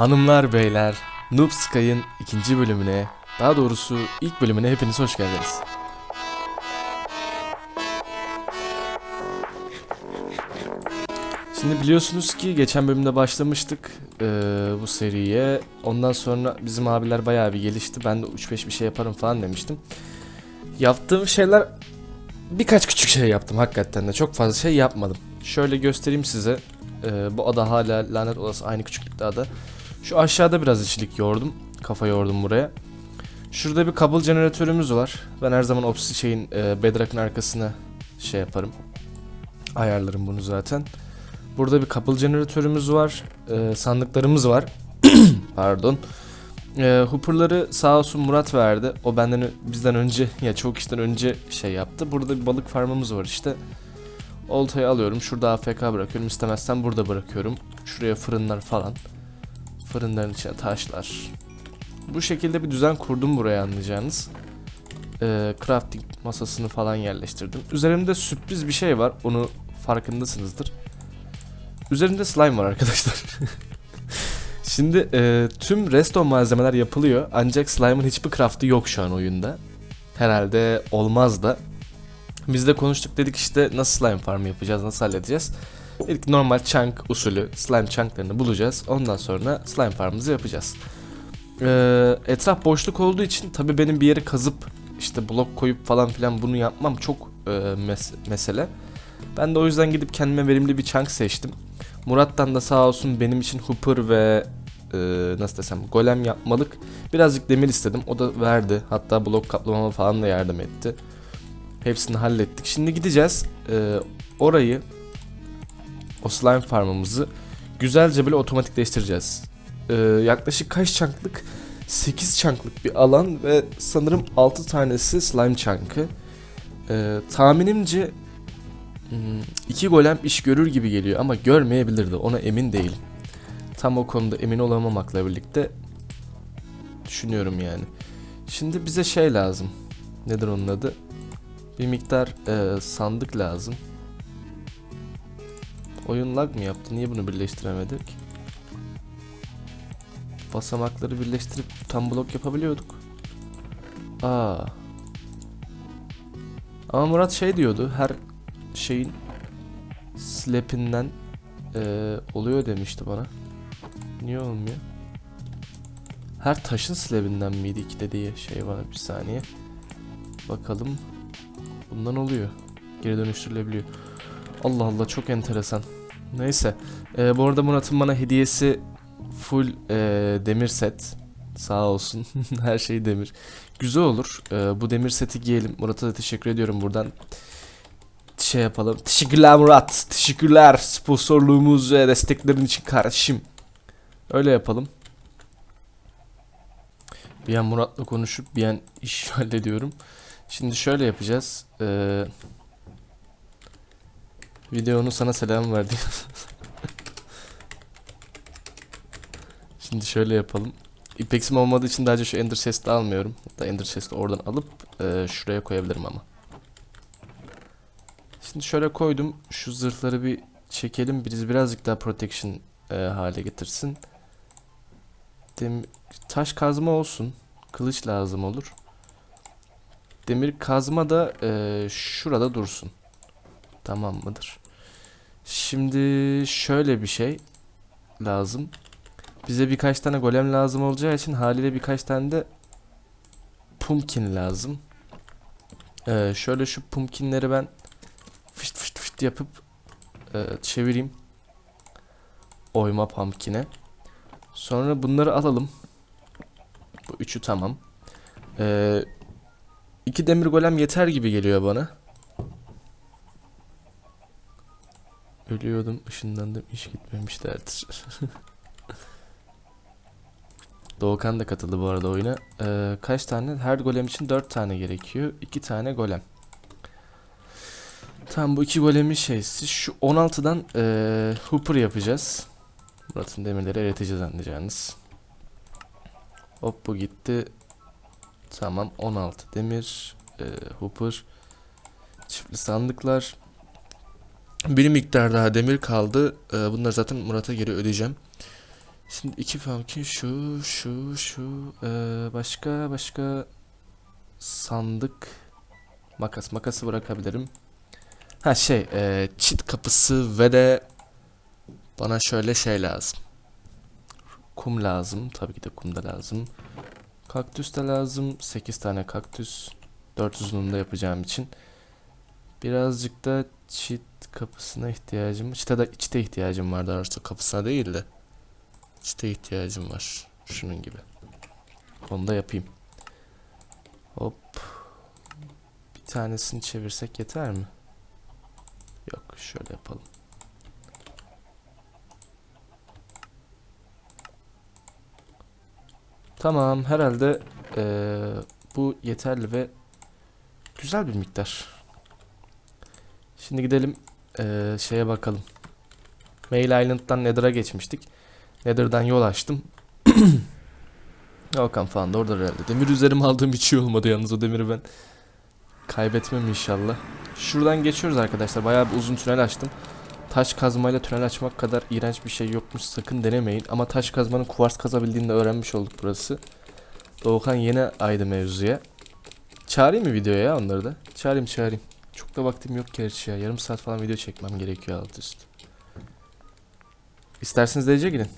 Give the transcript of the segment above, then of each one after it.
Hanımlar beyler, Noob Sky'ın ikinci bölümüne, daha doğrusu ilk bölümüne hepiniz hoş geldiniz. Şimdi biliyorsunuz ki geçen bölümde başlamıştık eee, bu seriye. Ondan sonra bizim abiler bayağı bir gelişti. Ben de 3-5 bir şey yaparım falan demiştim. Yaptığım şeyler birkaç küçük şey yaptım hakikaten de. Çok fazla şey yapmadım. Şöyle göstereyim size. Eee, bu ada hala lanet olası aynı küçüklükte ada. Şu aşağıda biraz işçilik yordum. Kafa yordum buraya. Şurada bir kabul jeneratörümüz var. Ben her zaman Opsi şeyin e, Bedrock'ın arkasına şey yaparım. Ayarlarım bunu zaten. Burada bir kabul jeneratörümüz var. E, sandıklarımız var. Pardon. E, hooper'ları sağ olsun Murat verdi. O benden bizden önce ya çok işten önce şey yaptı. Burada bir balık farmımız var işte. Oltayı alıyorum. Şurada AFK bırakıyorum. İstemezsen burada bırakıyorum. Şuraya fırınlar falan. Fırınların içine taşlar. Bu şekilde bir düzen kurdum buraya anlayacağınız. Ee, crafting masasını falan yerleştirdim. Üzerimde sürpriz bir şey var. Onu farkındasınızdır. Üzerimde slime var arkadaşlar. Şimdi e, tüm resto malzemeler yapılıyor. Ancak slime'ın hiçbir craft'ı yok şu an oyunda. Herhalde olmaz da. Biz de konuştuk dedik işte nasıl slime farm yapacağız, nasıl halledeceğiz. İlk normal chunk usulü slime chunklarını bulacağız. Ondan sonra slime farmımızı yapacağız. Ee, etraf boşluk olduğu için tabii benim bir yere kazıp işte blok koyup falan filan bunu yapmam çok e, mes- mesele. Ben de o yüzden gidip kendime verimli bir chunk seçtim. Murat'tan da sağ olsun benim için hooper ve e, nasıl desem golem yapmalık birazcık demir istedim. O da verdi. Hatta blok kaplamama falan da yardım etti. Hepsini hallettik. Şimdi gideceğiz. e, orayı o slime farmımızı güzelce böyle otomatikleştireceğiz. Ee, yaklaşık kaç çanklık? 8 çanklık bir alan ve sanırım 6 tanesi slime çankı. Ee, tahminimce 2 golem iş görür gibi geliyor ama görmeyebilirdi ona emin değilim. Tam o konuda emin olamamakla birlikte düşünüyorum yani. Şimdi bize şey lazım. Nedir onun adı? Bir miktar e, sandık lazım. Oyun lag mı yaptı? Niye bunu birleştiremedik? Basamakları birleştirip tam blok yapabiliyorduk. Aa. Ama Murat şey diyordu. Her şeyin slap'inden eee, oluyor demişti bana. Niye olmuyor? Her taşın slab'inden miydi iki dediği şey var bir saniye. Bakalım. Bundan oluyor. Geri dönüştürülebiliyor. Allah Allah çok enteresan. Neyse. Ee, bu arada Murat'ın bana hediyesi full e, demir set. Sağ olsun. Her şey demir. Güzel olur. Ee, bu demir seti giyelim. Murat'a da teşekkür ediyorum buradan. Şey yapalım. Teşekkürler Murat. Teşekkürler sponsorluğumuz ve desteklerin için kardeşim. Öyle yapalım. Bir an Murat'la konuşup bir an iş hallediyorum. Şimdi şöyle yapacağız. Ee, videonun sana selam verdi. Şimdi şöyle yapalım. İpeksim olmadığı için daha önce şu Ender Chest'i almıyorum. Hatta Ender Chest'i oradan alıp e, şuraya koyabilirim ama. Şimdi şöyle koydum. Şu zırhları bir çekelim. Biz birazcık daha protection e, hale getirsin. Dem taş kazma olsun. Kılıç lazım olur. Demir kazma da e, şurada dursun. Tamam mıdır? Şimdi şöyle bir şey lazım. Bize birkaç tane golem lazım olacağı için haliyle birkaç tane de pumpkin lazım. Ee, şöyle şu pumpkinleri ben fışt fışt fışt yapıp e, çevireyim. Oyma pumpkin'e. Sonra bunları alalım. Bu üçü tamam. Ee, iki demir golem yeter gibi geliyor bana. Ölüyordum, ışınlandım, iş gitmemişlerdir. Doğukan da katıldı bu arada oyuna. Ee, kaç tane? Her golem için 4 tane gerekiyor. 2 tane golem. Tamam bu iki golemin şeysi. Şu 16'dan ee, Hooper yapacağız. Murat'ın demirleri eriteceğiz anlayacağınız. Hop bu gitti. Tamam 16 demir. ee, Hooper. Çiftli sandıklar. Bir miktar daha demir kaldı. Ee, bunları zaten Murat'a geri ödeyeceğim. Şimdi iki funky şu şu şu eee, başka başka sandık makas makası bırakabilirim. Ha şey eee, çit kapısı ve de bana şöyle şey lazım. Kum lazım. Tabii ki de kum da lazım. Kaktüs de lazım. 8 tane kaktüs. 4 uzunluğunda yapacağım için. Birazcık da çit kapısına ihtiyacım. Çite, çite ihtiyacım var daha doğrusu kapısına değil de. Çite ihtiyacım var. Şunun gibi. Onu da yapayım. Hop. Bir tanesini çevirsek yeter mi? Yok şöyle yapalım. Tamam herhalde eee, bu yeterli ve güzel bir miktar. Şimdi gidelim eee, şeye bakalım. Mail Island'dan Nether'a geçmiştik. Nether'dan yol açtım. Volkan falan da orada herhalde. Demir üzerime aldığım hiç iyi olmadı yalnız o demiri ben kaybetmem inşallah. Şuradan geçiyoruz arkadaşlar. Bayağı bir uzun tünel açtım. Taş kazmayla tünel açmak kadar iğrenç bir şey yokmuş sakın denemeyin. Ama taş kazmanın kuvars kazabildiğini de öğrenmiş olduk burası. Doğukan yeni aydı mevzuya. Çağırayım mı videoya ya onları da? Çağırayım çağırayım. Çok da vaktim yok gerçi ya. Yarım saat falan video çekmem gerekiyor alt üst. İsterseniz DC gidin.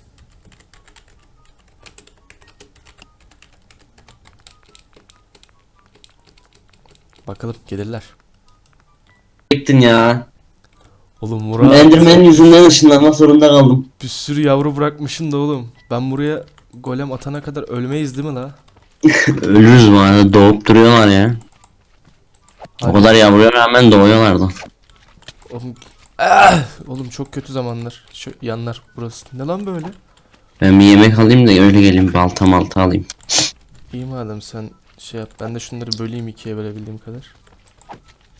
Bakalım gelirler. Çektin ya. Oğlum Murat Enderman yüzünden ışınlanmak zorunda kaldım. bir sürü yavru bırakmışsın da oğlum. Ben buraya golem atana kadar ölmeyiz değil mi la? Ölürüz bu arada doğup duruyorlar ya. O kadar yavruya rağmen doğuyorlardı. Oğlum, Ah! oğlum çok kötü zamanlar. Şu yanlar burası. Ne lan böyle? Ben bir yemek alayım da öyle geleyim balta malta alayım. İyi madem sen şey yap. Ben de şunları böleyim ikiye bölebildiğim kadar.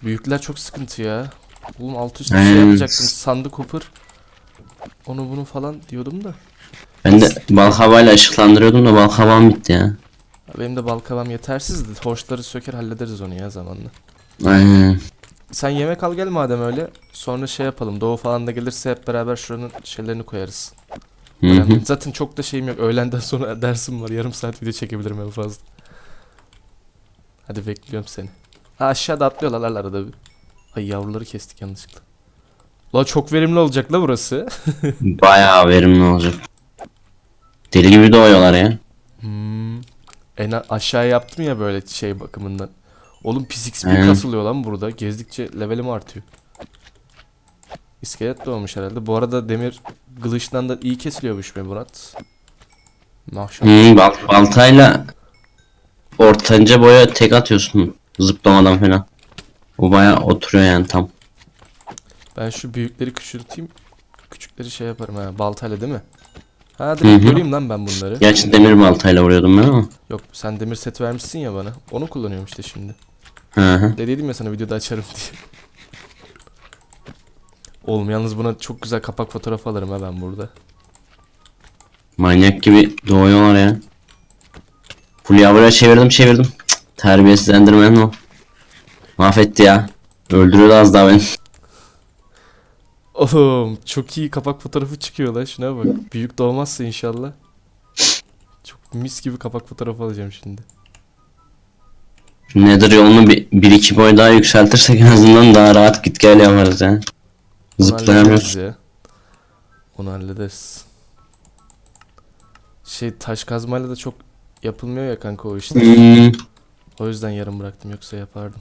Büyükler çok sıkıntı ya. Oğlum alt üst şey Hmm. yapacaktım. Sandık hopper. Onu bunu falan diyordum da. Ben de bal havayla ışıklandırıyordum da bal havam bitti ya. Benim de balkavam yetersizdi. Horçları söker hallederiz onu ya zamanla. Aynen. Sen yemek al gel madem öyle. Sonra şey yapalım. Doğu falan da gelirse hep beraber şuranın şeylerini koyarız. Hı. Zaten çok da şeyim yok. Öğlenden sonra dersim var. Yarım saat video çekebilirim en fazla. Hadi bekliyorum seni. Ha aşağıda atlıyorlar arada bir. Ay yavruları kestik yanlışlıkla. La çok verimli olacak la burası. Bayağı verimli olacak. Deli gibi doğuyorlar ya. Hmm. En aşağı yaptım ya böyle şey bakımından. Oğlum pis XP Aynen. kasılıyor lan burada. Gezdikçe levelim artıyor. İskelet doğmuş herhalde. Bu arada demir kılıçtan da iyi kesiliyormuş be Murat. Maşallah. Hı, bal, baltayla ortanca boya tek atıyorsun. Zıplamadan falan. O bayağı oturuyor yani tam. Ben şu büyükleri küçülteyim. Küçükleri şey yaparım ha. Baltayla değil mi? Ha direkt böleyim lan ben bunları. Gerçi demir baltayla vuruyordum ben ama. Yok sen demir set vermişsin ya bana. Onu kullanıyorum işte şimdi. Hı hı. Dediydim ya sana videoda açarım diye. Oğlum yalnız buna çok güzel kapak fotoğrafı alırım ha ben burada. Manyak gibi doğuyorlar ya. Full yavruya çevirdim çevirdim. Cık, terbiyesizlendirmen o. Mahvetti ya. Öldürüyordu az daha beni. Oğlum çok iyi kapak fotoğrafı çıkıyor lan şuna bak. Büyük doğmazsa inşallah. Çok mis gibi kapak fotoğrafı alacağım şimdi. Nether yolunu bir, bir iki boy daha yükseltirsek en azından daha rahat git gel yaparız ya. Zıplayamıyoruz. ya. Onu hallederiz. Şey taş kazmayla da çok yapılmıyor ya kanka o işler. Hmm. O yüzden yarım bıraktım yoksa yapardım.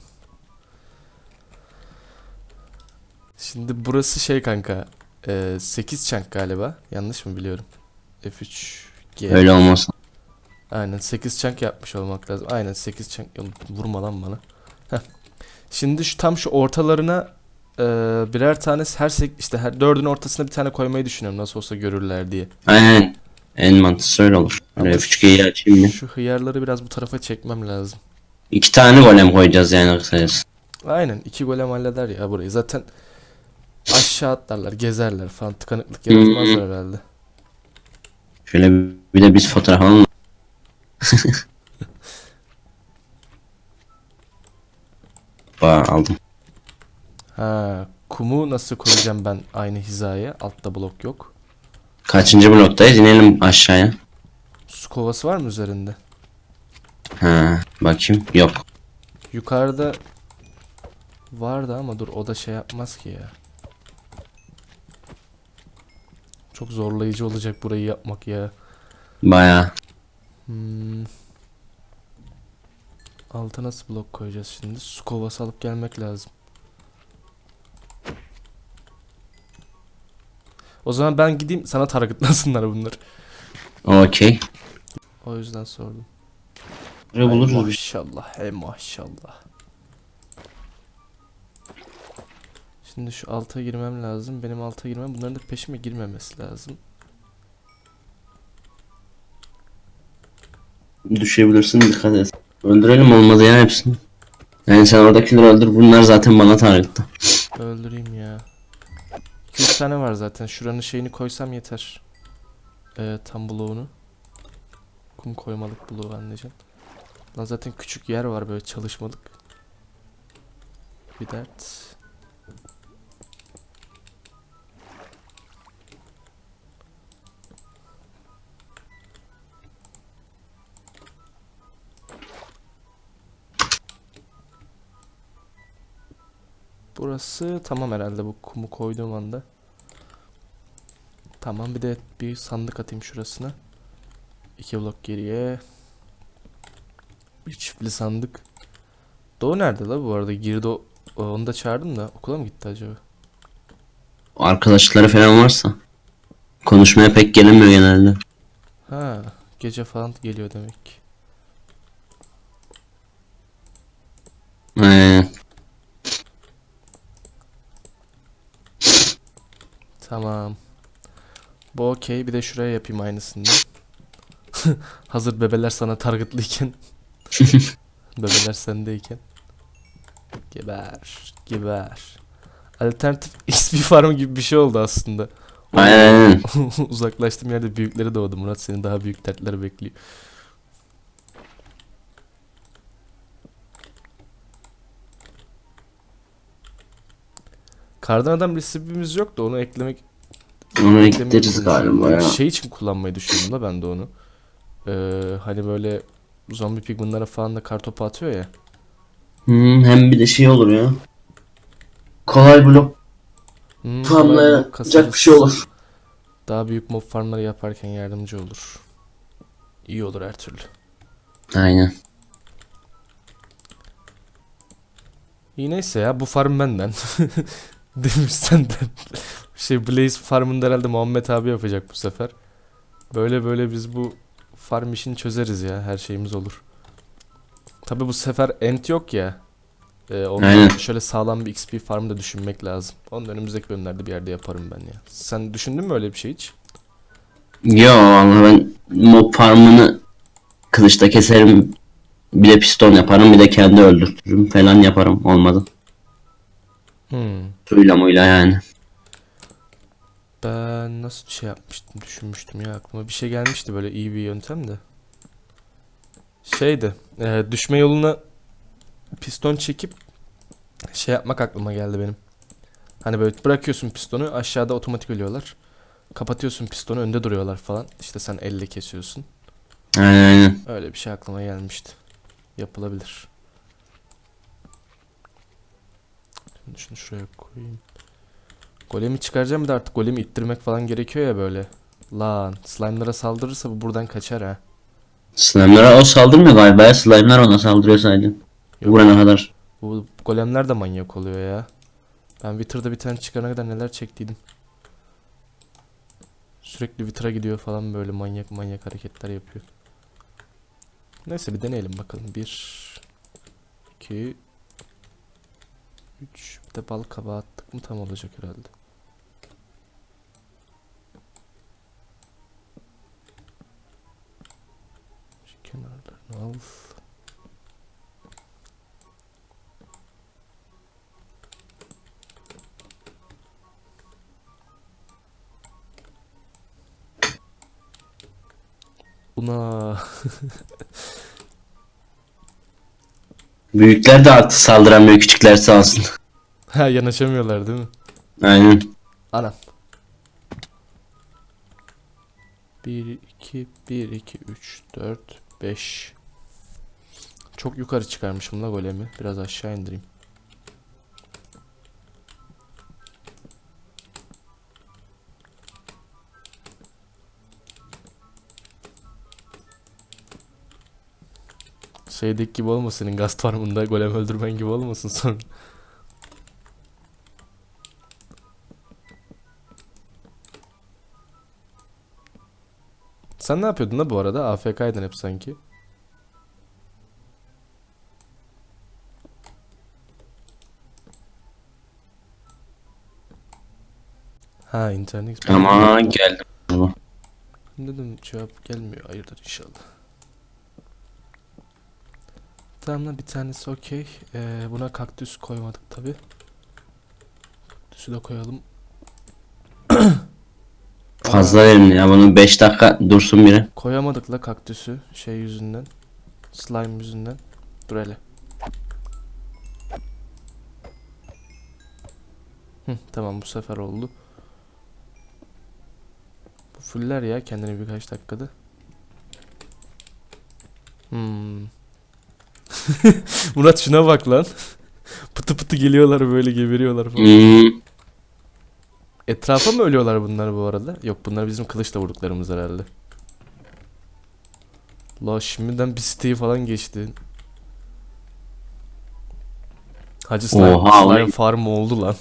Şimdi burası şey kanka. E, 8 çank galiba. Yanlış mı biliyorum? F3 G. Öyle olmasın. Aynen 8 çank yapmış olmak lazım. Aynen 8 çank. Vurma lan bana. Heh. Şimdi şu tam şu ortalarına e, birer tane her sek işte her dördün ortasına bir tane koymayı düşünüyorum nasıl olsa görürler diye. Aynen. En mantıklısı öyle olur. Böyle Ama F3G'yi açayım mı? Şu hıyarları biraz bu tarafa çekmem lazım. İki tane golem koyacağız yani kısacası. Aynen iki golem halleder ya burayı. Zaten aşağı atlarlar, gezerler falan tıkanıklık yaratmazlar herhalde. Şöyle bir de biz fotoğraf alalım. Ba aldım. Ha, kumu nasıl koyacağım ben aynı hizaya? Altta blok yok. Kaçıncı bloktayız? İnelim aşağıya. Su kovası var mı üzerinde? Ha, bakayım. Yok. Yukarıda vardı ama dur o da şey yapmaz ki ya. Çok zorlayıcı olacak burayı yapmak ya. Bayağı. Hmm. Alta nasıl blok koyacağız şimdi? Su kovası alıp gelmek lazım. O zaman ben gideyim sana targetlasınlar bunlar. Okey. O yüzden sordum. Ne buluruz maşallah, hey maşallah. Şimdi şu alta girmem lazım. Benim alta girmem. Bunların da peşime girmemesi lazım. Düşebilirsin dikkat et. Öldürelim olmadı ya hepsini. Yani sen oradakileri öldür bunlar zaten bana target'ta. Öldüreyim ya. 2 tane var zaten. Şuranın şeyini koysam yeter. Ee, tam bloğunu. Kum koymalık bloğu anneciğim. Lan zaten küçük yer var böyle çalışmalık. Bir dert. Burası tamam herhalde bu kumu koyduğum anda. Tamam bir de bir sandık atayım şurasına. İki blok geriye. Bir çiftli sandık. Doğu nerede la bu arada? Girdi o, onu da çağırdım da okula mı gitti acaba? Arkadaşları falan varsa. Konuşmaya pek gelemiyor genelde. Ha, gece falan geliyor demek. Ee, Tamam. Bu okey. Bir de şuraya yapayım aynısından. Hazır bebeler sana targetlıyken. bebeler sendeyken. Geber. Geber. Alternatif XP farm gibi bir şey oldu aslında. aynen. Uzaklaştığım yerde büyükleri doğdu. Murat seni daha büyük dertler bekliyor. Kardan adam resipimiz yok da onu eklemek Onu eklemeyi ekleriz galiba ya. Şey için kullanmayı düşündüm da ben de onu. Ee, hani böyle zombi pigmanlara falan da kartopu atıyor ya. Hmm, hem bir de şey olur ya. Kolay blok Hmm, kasarız. bir şey olur. Daha büyük mob farmları yaparken yardımcı olur. İyi olur her türlü. Aynen. İyi neyse ya bu farm benden. Demir senden. Şey Blaze farmını da herhalde Muhammed abi yapacak bu sefer. Böyle böyle biz bu farm işini çözeriz ya. Her şeyimiz olur. Tabi bu sefer ent yok ya. Ee, Aynen. şöyle sağlam bir XP farm da düşünmek lazım. Onu da önümüzdeki bölümlerde bir yerde yaparım ben ya. Sen düşündün mü öyle bir şey hiç? Yo valla ben mob farmını kılıçta keserim. Bir de piston yaparım bir de kendi öldürtürüm falan yaparım olmadı. Hmm. Suyla muyla yani. Ben nasıl bir şey yapmıştım düşünmüştüm ya aklıma bir şey gelmişti böyle iyi bir yöntem de. Şeydi e, düşme yoluna piston çekip şey yapmak aklıma geldi benim. Hani böyle bırakıyorsun pistonu aşağıda otomatik ölüyorlar. Kapatıyorsun pistonu önde duruyorlar falan. İşte sen elle kesiyorsun. Aynen aynen. Öyle bir şey aklıma gelmişti. Yapılabilir. Şimdi şunu şuraya koyayım. Golemi çıkaracağım bir de artık golemi ittirmek falan gerekiyor ya böyle. Lan slime'lara saldırırsa bu buradan kaçar ha. Slime'lara o saldırmıyor galiba ya. Slime'lar ona saldırıyor sadece. Yok. Vurana kadar. Bu golemler de manyak oluyor ya. Ben Wither'da bir tane çıkana kadar neler çektiydim. Sürekli Wither'a gidiyor falan böyle manyak manyak hareketler yapıyor. Neyse bir deneyelim bakalım. 1 2 3 bir de bal kabağı attık mı tam olacak herhalde. Şu kenarlarını al. Buna Büyükler de artık saldıramıyor küçükler sağ olsun. ha yanaşamıyorlar değil mi? Aynen. Anam. 1 2 1 2 3 4 5 Çok yukarı çıkarmışım la golemi. Biraz aşağı indireyim. Şeydeki gibi olmasın senin gaz farmında golem öldürmen gibi olmasın sonra. Sen ne yapıyordun da bu arada? AFK'ydın hep sanki. Ha internet. Ama geldim. Dedim cevap gelmiyor. Hayırdır inşallah. Tamam bir tanesi okey. Ee, buna kaktüs koymadık tabi. Kaktüsü de koyalım. Fazla verimli ya. Bunun 5 dakika dursun biri. Koyamadık la kaktüsü şey yüzünden. Slime yüzünden. Dur hele. Hı, tamam bu sefer oldu. Bu fuller ya kendini birkaç dakikada. Hmm. Murat şuna bak lan. pıtı pıtı geliyorlar böyle geberiyorlar falan. Hmm. Etrafa mı ölüyorlar bunlar bu arada? Yok bunlar bizim kılıçla vurduklarımız herhalde. La şimdiden bir siteyi falan geçti. Hacı slime, Oha, slime farm oldu lan.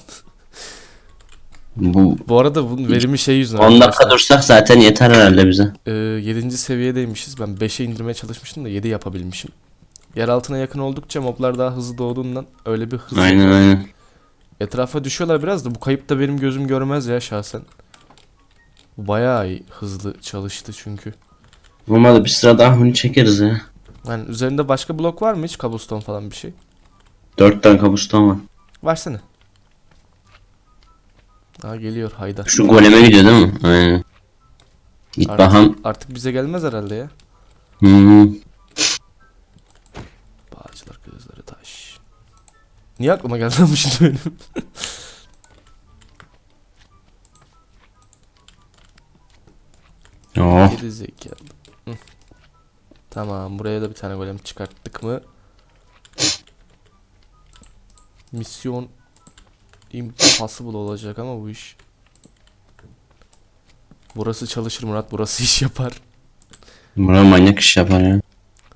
Bu Bu arada bunun verimi şey yüzünden 10 dakika dursak zaten yeter herhalde bize. Ee, 7. seviyedeymişiz. Ben 5'e indirmeye çalışmıştım da 7 yapabilmişim. Yer altına yakın oldukça moblar daha hızlı doğduğundan öyle bir hız Aynen aynen. Etrafa düşüyorlar biraz da bu kayıpta benim gözüm görmez ya şahsen. Bu Bayağı iyi, hızlı çalıştı çünkü. Olmadı bir sıra daha huni çekeriz ya. Yani üzerinde başka blok var mı hiç? Cobblestone falan bir şey. 4 tane kabuston var. Versene. Aa geliyor Haydar. Şu goleme gidiyor değil mi? Aynen. Git Artık, bakalım. artık bize gelmez herhalde ya. Hmm. Niye aklıma geldi lan şimdi benim? Oh. Geri zekalı. Hı. Tamam buraya da bir tane golem çıkarttık mı? Misyon impossible olacak ama bu iş. Burası çalışır Murat, burası iş yapar. Buna manyak iş yapar ya.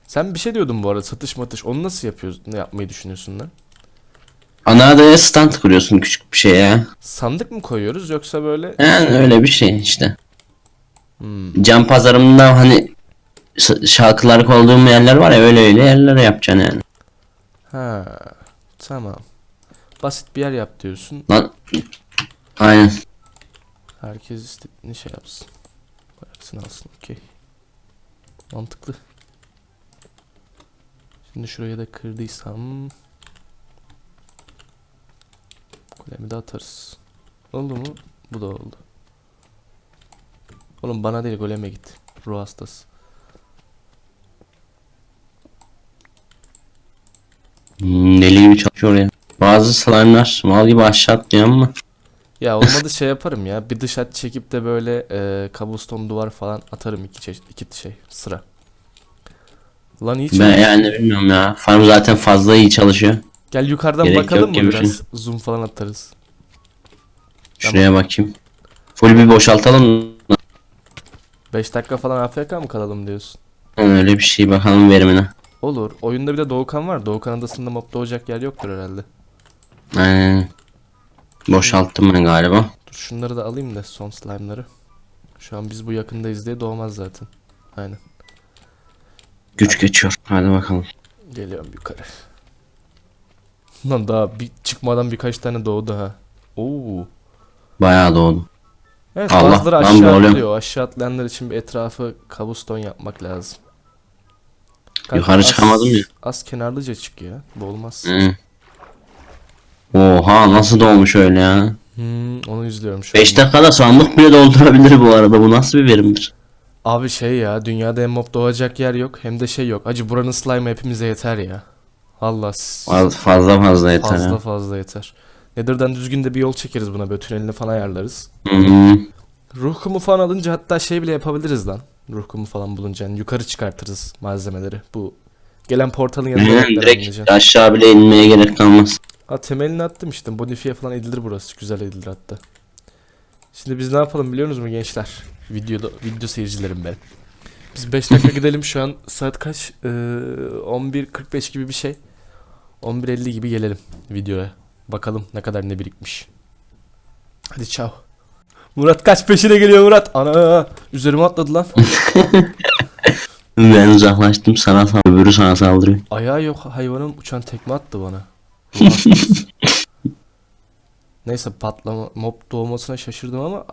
Sen bir şey diyordun bu arada satış matış. Onu nasıl yapıyorsun? Ne yapmayı düşünüyorsun lan? Ana adaya stand kuruyorsun küçük bir şey ya. Sandık mı koyuyoruz yoksa böyle Yani öyle bir şey işte. Hmm. Cam pazarında hani şarkılar olduğum yerler var ya öyle öyle yerlere yapacaksın yani. Ha. Tamam. Basit bir yer yap diyorsun. Lan aynen. Herkes istediğini şey yapsın. Bıraksın alsın. Okey. Mantıklı. Şimdi şuraya da kırdıysam Kulemi de atarız. Oldu mu? Bu da oldu. Oğlum bana değil goleme git. Ruh hastası. Hmm, deli gibi çalışıyor ya. Bazı slime'lar mal gibi aşağı atlıyor ama. Ya olmadı şey yaparım ya. Bir dış hat çekip de böyle e, cobblestone duvar falan atarım iki iki şey sıra. Lan iyi Ben çalış. yani bilmiyorum ya. Farm zaten fazla iyi çalışıyor. Gel yukarıdan Gerek bakalım mı gibi bir biraz? Zoom falan atarız. Şuraya bakayım. Full bir boşaltalım. 5 dakika falan AFK mı kalalım diyorsun? Öyle bir şey bakalım verimine. Olur. Oyunda bir de Doğukan var. Doğukan adasında mob doğacak yer yoktur herhalde. Aynen. Boşalttım ben galiba. Dur şunları da alayım da son slime'ları. Şu an biz bu yakındayız diye doğmaz zaten. Aynen. Güç geçiyor. Hadi bakalım. Geliyorum yukarı. Lan daha bir çıkmadan birkaç tane doğdu ha. Oo. Bayağı doğdu. Evet Allah, bazıları aşağı atlıyor. Aşağı atlayanlar için bir etrafı kabuston yapmak lazım. Kanka Yukarı az- çıkamadım ya. Az kenarlıca çık ya. Bu olmaz. Hı. Oha nasıl doğmuş öyle ya. Hmm, onu izliyorum şu 5 an. dakikada sandık bile doldurabilir bu arada. Bu nasıl bir verimdir? Abi şey ya dünyada hem mob doğacak yer yok hem de şey yok. Acı buranın slime hepimize yeter ya. Faz- Fazla fazla yeter fazla ya. fazla yeter. Nether'dan düzgün de bir yol çekeriz buna böyle tünelini falan ayarlarız. Hı hı. Ruh kumu falan alınca hatta şey bile yapabiliriz lan. Ruh kumu falan bulunca yani yukarı çıkartırız malzemeleri. Bu gelen portalın Aynen bekler direkt anlayacağım. aşağı bile inmeye gerek kalmaz. Ha temelini attım işte. Modifiye falan edilir burası. Güzel edilir hatta. Şimdi biz ne yapalım biliyor musunuz mu gençler? Videoda, video seyircilerim benim. Biz 5 dakika gidelim şu an saat kaç? Ee, 11.45 gibi bir şey. 11.50 gibi gelelim videoya. Bakalım ne kadar ne birikmiş. Hadi çao. Murat kaç peşine geliyor Murat? Ana üzerime atladı lan. Ben uzaklaştım sana sal öbürü sana saldırıyor. Ayağı yok hayvanın uçan tekme attı bana. Neyse patlama mob doğmasına şaşırdım ama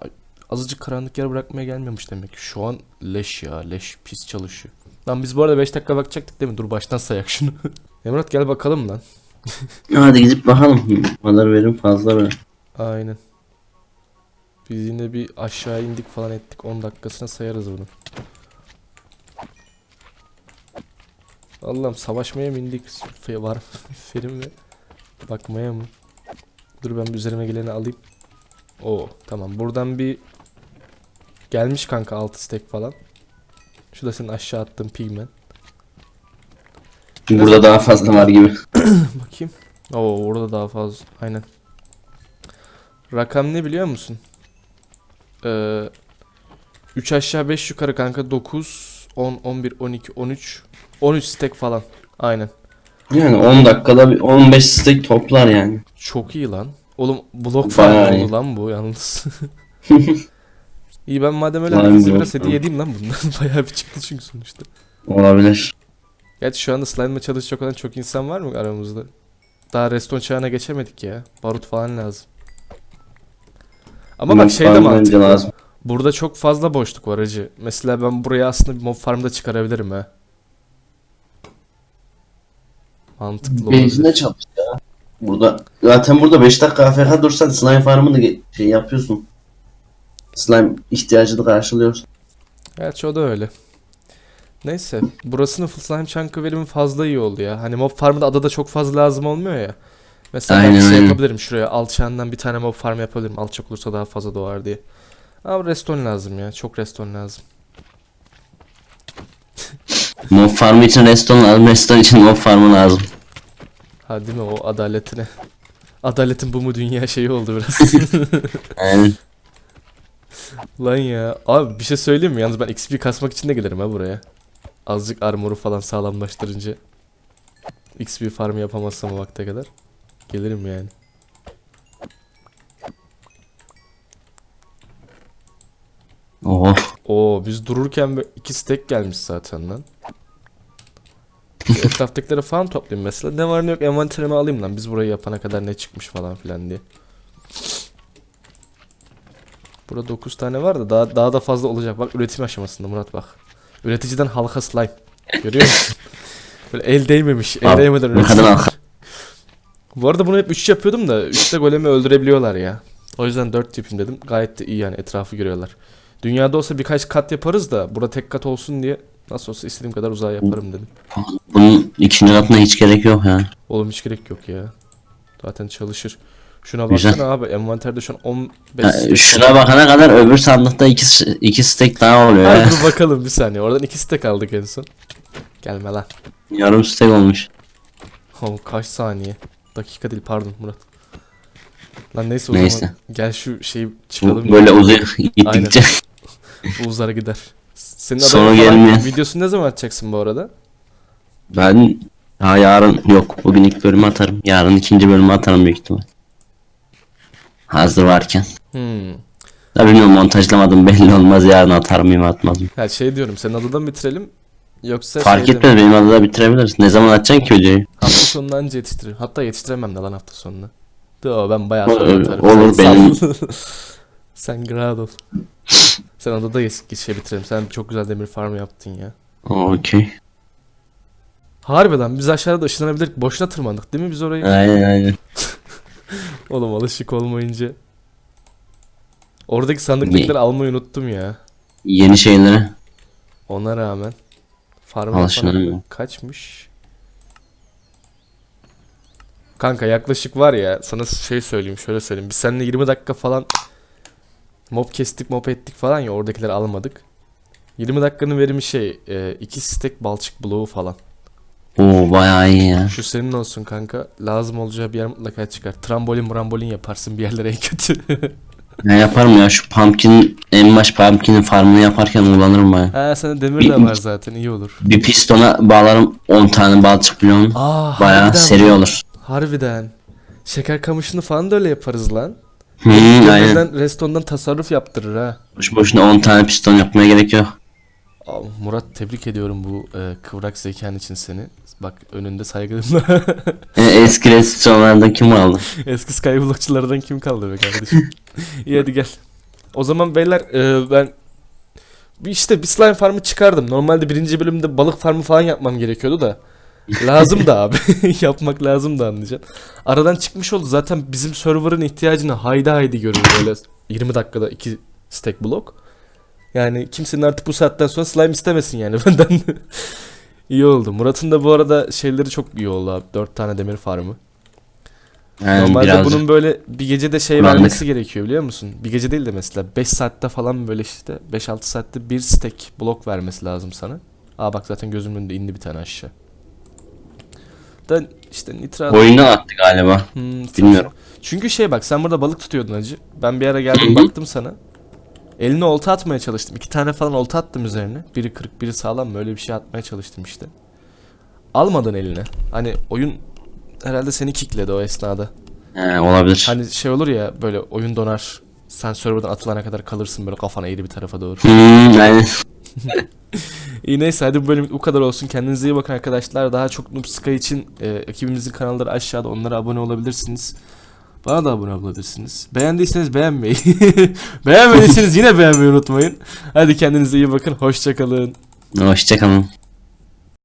azıcık karanlık yer bırakmaya gelmiyormuş demek. Şu an leş ya leş pis çalışıyor. Lan biz bu arada 5 dakika bakacaktık değil mi? Dur baştan sayak şunu. Emrat gel bakalım lan. Hadi gidip bakalım. Bu kadar verim fazla be. Aynen. Biz yine bir aşağı indik falan ettik. 10 dakikasına sayarız bunu. Allah'ım savaşmaya mı indik? Fe var ferim ve bakmaya mı? Dur ben bir üzerime geleni alayım. Oo tamam buradan bir gelmiş kanka 6 stack falan. Şu da senin aşağı attığın pigment. Burada daha fazla var gibi. Bakayım. Oo orada daha fazla. Aynen. Rakam ne biliyor musun? Ee, 3 aşağı 5 yukarı kanka 9, 10, 11, 12, 13, 13 stack falan. Aynen. Yani 10 dakikada bir 15 stack toplar yani. Çok iyi lan. Oğlum blok falan oldu lan bu yalnız. iyi ben madem öyle herkese biraz hediye edeyim lan bundan. Bayağı bir çıktı çünkü sonuçta. Olabilir. Gerçi şu anda slime'la çalışacak olan çok insan var mı aramızda? Daha reston çağına geçemedik ya. Barut falan lazım. Ama bak şey de Mob mantıklı. lazım. Burada çok fazla boşluk var acı. Mesela ben buraya aslında bir mob farmda çıkarabilirim ha. Mantıklı Benzine olabilir. çalış ya. Burada zaten burada 5 dakika AFK dursan slime farmını şey yapıyorsun. Slime ihtiyacını karşılıyorsun. Gerçi o da öyle. Neyse. Burasının slime chunk'ı verimi fazla iyi oldu ya. Hani mob farmda adada çok fazla lazım olmuyor ya. Mesela ben Aynen, şey aynen. yapabilirim şuraya alçağından bir tane mob farm yapabilirim. Alçak olursa daha fazla doğar diye. Ama reston lazım ya. Çok reston lazım. Mob farmı için reston lazım. Reston için mob farmı lazım. Ha değil mi o adaletine. Adaletin bu mu dünya şeyi oldu biraz. Aynen. Lan ya. Abi bir şey söyleyeyim mi? Yalnız ben XP kasmak için de gelirim ha buraya. Azıcık armoru falan sağlamlaştırınca. XP farmı yapamazsam o vakte kadar. Gelirim yani. Oh. Oo biz dururken iki stack gelmiş zaten lan. Etraftakileri falan toplayayım mesela. Ne var ne yok envanterime alayım lan. Biz burayı yapana kadar ne çıkmış falan filan diye. Burada 9 tane var da daha, daha da fazla olacak. Bak üretim aşamasında Murat bak. Üreticiden halka slime. Görüyor musun? Böyle el değmemiş. El değmeden halka. Bu arada bunu hep 3 yapıyordum da 3'te golemi öldürebiliyorlar ya. O yüzden 4 yapayım dedim. Gayet de iyi yani etrafı görüyorlar. Dünyada olsa birkaç kat yaparız da burada tek kat olsun diye nasıl olsa istediğim kadar uzağa yaparım dedim. Bunun ikinci katına hiç gerek yok ya. Oğlum hiç gerek yok ya. Zaten çalışır. Şuna Güzel. baksana abi envanterde şu an 15 Ya, stack şuna bakana kadar öbür sandıkta iki, iki stack daha oluyor Ha, ya. dur bakalım bir saniye. Oradan iki stack aldık en son. Gelme lan. Yarım stack olmuş. Oğlum kaç saniye? Dakika değil pardon Murat. Lan neyse o Neyse. zaman gel şu şeyi çıkalım. Bu böyle uzuyor gittikçe. Bu uzar gider. Senin Sonu gelmeyen. videosunu ne zaman atacaksın bu arada? Ben daha yarın yok. Bugün ilk bölümü atarım. Yarın ikinci bölümü atarım büyük ihtimal. Hazır varken. Hmm. Ya bilmiyorum montajlamadım belli olmaz yarın atarım mıyım atmaz mı? Ha şey diyorum senin adada mı bitirelim? Yoksa Fark mi? etmez benim adada bitirebiliriz. Ne zaman atacaksın ki videoyu? Hafta sonunda anca yetiştiririm. Hatta yetiştiremem de lan hafta sonuna. Yo ben bayağı sonra atarım. olur, Sen benim-. Sen grad ol. Sen adada geç, şey bitirelim. Sen çok güzel demir farm yaptın ya. Okey. Harbiden biz aşağıda ışınlanabilirdik. Boşuna tırmandık değil mi biz orayı? Aynen aynen. Oğlum alışık olmayınca. Oradaki sandıktakileri almayı unuttum ya. Yeni şeylere Ona rağmen. Farm yok. kaçmış? Kanka yaklaşık var ya sana şey söyleyeyim şöyle söyleyeyim. Biz seninle 20 dakika falan Mob kestik mob ettik falan ya oradakileri almadık. 20 dakikanın verimi şey 2 stack balçık bloğu falan. Oo bayağı iyi ya. Şu senin olsun kanka. Lazım olacağı bir yer mutlaka çıkar. Trambolin mrambolin yaparsın bir yerlere en kötü. Ne yaparım ya şu pumpkin en baş pumpkin'in farmını yaparken kullanırım baya. ha sana demir de var zaten iyi olur. Bir pistona bağlarım 10 tane balçık bloğun. Aa Bayağı harbiden seri lan. olur. Harbiden. Şeker kamışını falan da öyle yaparız lan. Hı, aynen. Restondan tasarruf yaptırır ha. Boş boşuna 10 tane piston yapmaya gerek yok. Murat tebrik ediyorum bu e, kıvrak zekan için seni. Bak önünde saygılımla. E, eski restoranlardan kim aldı? Eski skyblockçulardan kim kaldı be kardeşim? İyi hadi gel. O zaman beyler e, ben işte bir slime farmı çıkardım. Normalde birinci bölümde balık farmı falan yapmam gerekiyordu da. Lazım da abi. Yapmak lazım da anlayacaksın. Aradan çıkmış oldu. Zaten bizim server'ın ihtiyacını haydi haydi görür böyle 20 dakikada 2 stack blok. Yani kimsenin artık bu saatten sonra slime istemesin yani benden. iyi oldu. Murat'ın da bu arada şeyleri çok iyi oldu abi. 4 tane demir farmı. Yani Normalde birazcık. bunun böyle bir gecede şey Kullandık. vermesi gerekiyor biliyor musun? Bir gece değil de mesela 5 saatte falan böyle işte 5-6 saatte bir stack blok vermesi lazım sana. Aa bak zaten gözümün önünde indi bir tane aşağı. Da işte nitrat... Oyundan attı galiba. Hmm, Bilmiyorum. Çünkü şey bak sen burada balık tutuyordun acı. Ben bir ara geldim baktım sana. Eline olta atmaya çalıştım. İki tane falan olta attım üzerine. Biri kırık biri sağlam böyle bir şey atmaya çalıştım işte. Almadın eline. Hani oyun herhalde seni kickledi o esnada. He, olabilir. Hani şey olur ya böyle oyun donar. Sen serverdan atılana kadar kalırsın böyle kafana eğri bir tarafa doğru. Hmm, aynen. İyi neyse hadi bu bölüm bu kadar olsun. Kendinize iyi bakın arkadaşlar. Daha çok Noob Sky için e, ekibimizin kanalları aşağıda. Onlara abone olabilirsiniz. Bana da abone olabilirsiniz. Beğendiyseniz beğenmeyi. Beğenmediyseniz yine beğenmeyi unutmayın. Hadi kendinize iyi bakın. Hoşçakalın. Hoşçakalın.